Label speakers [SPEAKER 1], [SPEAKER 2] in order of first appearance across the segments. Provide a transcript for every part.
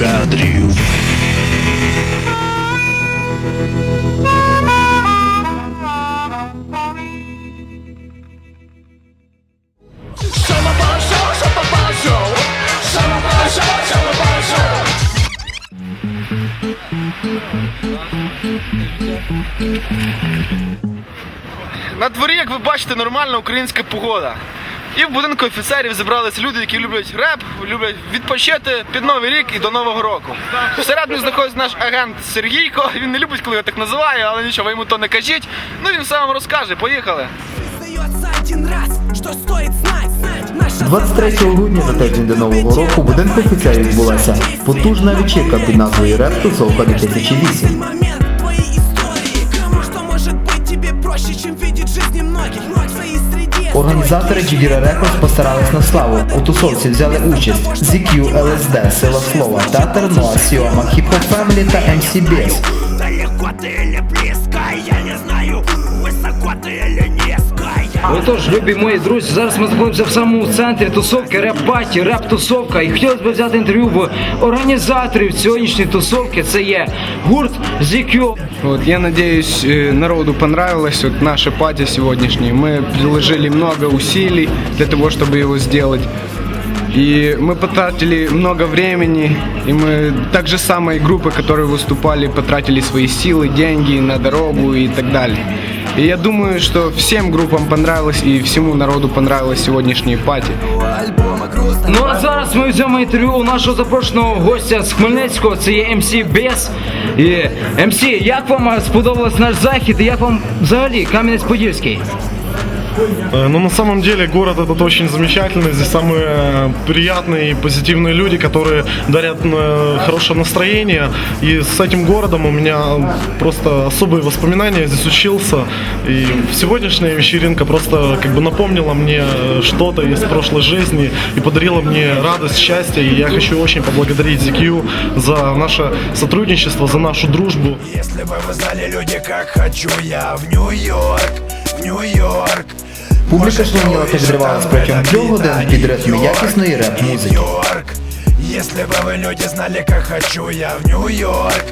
[SPEAKER 1] кадрів. На дворі, як ви бачите, нормальна українська погода. І в будинку офіцерів зібралися люди, які люблять реп, люблять відпочити під новий рік і до нового року. Всередині знаходиться наш агент Сергійко. Він не любить, коли я так називаю, але нічого, ви йому то не кажіть. Ну він все вам розкаже. Поїхали.
[SPEAKER 2] Сдается один раз, что стоит знать, знать Наша
[SPEAKER 3] 23 грудня за тиждень до нового року в будинку офіцерів відбулася потужна вечірка під назвою Реп Тусовка 2008. Організатори GDR Records постарались на славу. У тусовці взяли участь ZQ, LSD, Сила Слова, Театр Ноа, Сіома, Хіп-Хоп Family та MC Biz.
[SPEAKER 4] Отож, любі мої друзі, зараз ми знаходимося в самому центрі тусовки, реп-паті, реп-тусовка. І хотілося б взяти інтерв'ю в організаторів сьогоднішньої тусовки. Це є гурт ZQ.
[SPEAKER 5] Вот, я надеюсь, э, народу понравилось вот наше пати сегодняшнее. Мы приложили много усилий для того, чтобы его сделать. И мы потратили много времени, и мы так же самые группы, которые выступали, потратили свои силы, деньги на дорогу и так далее. И я думаю, что всем группам понравилось и всему народу понравилось сегодняшнее пати.
[SPEAKER 4] Ну а зараз ми взяли інтерв'ю у нашого запрошеного гостя з Хмельницького. Це є MC Без. І як вам сподобався наш захід? І як вам взагалі Кам'янець-Подільський?
[SPEAKER 6] Э, Ну, на самом деле, город этот очень замечательный. Здесь самые э, приятные и позитивные люди, которые дарят э, хорошее настроение. И с этим городом у меня просто особые воспоминания. Я здесь учился. И сегодняшняя вечеринка просто как бы напомнила мне что-то из прошлой жизни и подарила мне радость, счастье. И я хочу очень поблагодарить ZQ за наше сотрудничество, за нашу дружбу.
[SPEAKER 7] Если бы вы знали, люди, как хочу я в Нью-Йорк, в Нью-Йорк.
[SPEAKER 3] Публіка шаленіла та відривалась протягом трьох годин під ритм якісної реп-музики.
[SPEAKER 7] Если бы вы люди знали, как хочу я в Нью-Йорк.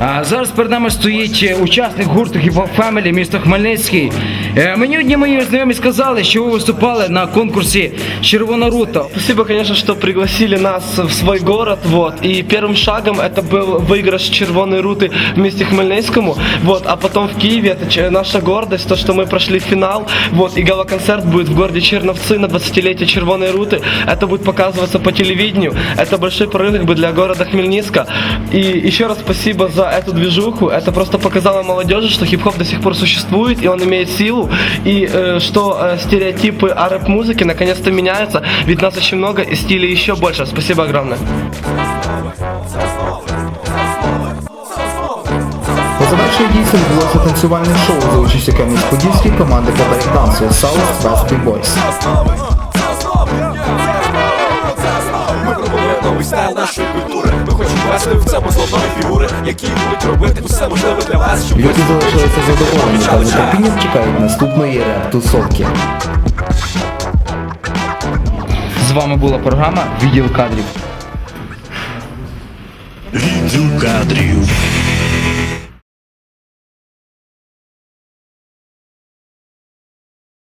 [SPEAKER 4] А зараз перед нами стоїть е, учасник гурту Hip Hop Family місто Хмельницький. Е, Мені одні мої знайомі сказали, що ви виступали на конкурсі Червона рута.
[SPEAKER 8] Спасибо, конечно, что пригласили нас в свой город, вот, и первым шагом это был выигрыш червоной руты вместе Хмельницкому, вот, а потом в Киеве, это ч- наша гордость, то, что мы прошли финал, вот, и гала-концерт будет в городе Черновцы на 20-летие червоной руты, это будет показываться по телевидению, это большой прорыв как бы, для города Хмельницка, и еще раз спасибо за эту движуху, это просто показало молодежи, что хип-хоп до сих пор существует, и он имеет силу, и э, что э, стереотипы о рэп-музыке наконец-то меняются, ведь нас очень много и стилей еще больше. Спасибо огромное.
[SPEAKER 3] По завершенню дійсно відбулося танцювальне шоу за участю Кам'янець-Подільської команди по брейкдансу South West Boys.
[SPEAKER 9] Ми пропонуємо новий стайл нашої культури. Ми це в цьому словної фігури, які будуть робити усе можливе для вас, щоб
[SPEAKER 3] Люди залишилися задоволені та з нетерпінням чекають наступної реп-тусовки.
[SPEAKER 4] З вами була програма Відділ кадрів.
[SPEAKER 7] Відділ кадрів.